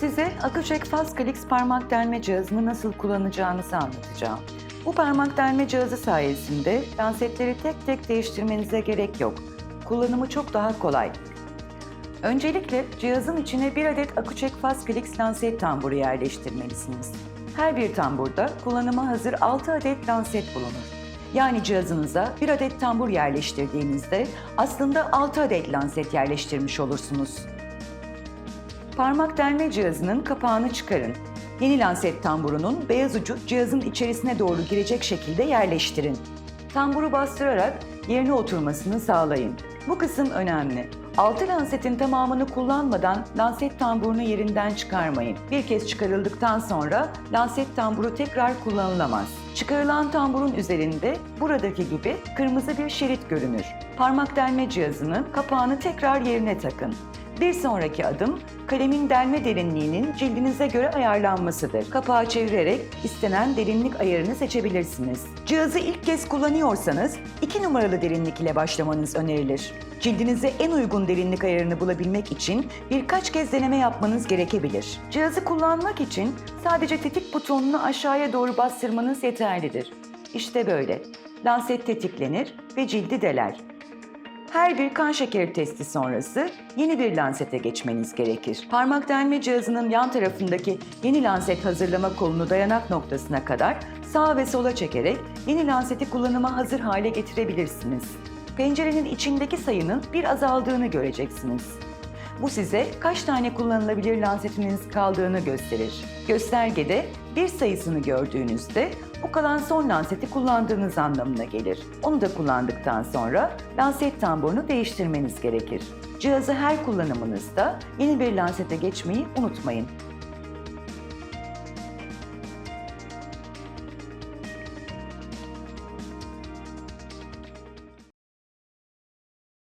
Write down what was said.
Size Fast Clicks parmak delme cihazını nasıl kullanacağınızı anlatacağım. Bu parmak delme cihazı sayesinde lansetleri tek tek değiştirmenize gerek yok. Kullanımı çok daha kolay. Öncelikle cihazın içine bir adet Fast Clicks lanset tamburu yerleştirmelisiniz. Her bir tamburda kullanıma hazır 6 adet lanset bulunur. Yani cihazınıza bir adet tambur yerleştirdiğinizde aslında 6 adet lanset yerleştirmiş olursunuz. Parmak delme cihazının kapağını çıkarın. Yeni lanset tamburunun beyaz ucu cihazın içerisine doğru girecek şekilde yerleştirin. Tamburu bastırarak yerine oturmasını sağlayın. Bu kısım önemli. Altı lansetin tamamını kullanmadan lanset tamburunu yerinden çıkarmayın. Bir kez çıkarıldıktan sonra lanset tamburu tekrar kullanılamaz. Çıkarılan tamburun üzerinde buradaki gibi kırmızı bir şerit görünür. Parmak delme cihazının kapağını tekrar yerine takın. Bir sonraki adım kalemin delme derinliğinin cildinize göre ayarlanmasıdır. Kapağı çevirerek istenen derinlik ayarını seçebilirsiniz. Cihazı ilk kez kullanıyorsanız 2 numaralı derinlik ile başlamanız önerilir. Cildinize en uygun derinlik ayarını bulabilmek için birkaç kez deneme yapmanız gerekebilir. Cihazı kullanmak için sadece tetik butonunu aşağıya doğru bastırmanız yeterlidir. İşte böyle. Lanset tetiklenir ve cildi deler. Her bir kan şekeri testi sonrası yeni bir lansete geçmeniz gerekir. Parmak delme cihazının yan tarafındaki yeni lanset hazırlama kolunu dayanak noktasına kadar sağa ve sola çekerek yeni lanseti kullanıma hazır hale getirebilirsiniz. Pencerenin içindeki sayının bir azaldığını göreceksiniz. Bu size kaç tane kullanılabilir lansetiniz kaldığını gösterir. Göstergede bir sayısını gördüğünüzde bu kalan son lanseti kullandığınız anlamına gelir. Onu da kullandıktan sonra lanset tamburunu değiştirmeniz gerekir. Cihazı her kullanımınızda yeni bir lansete geçmeyi unutmayın.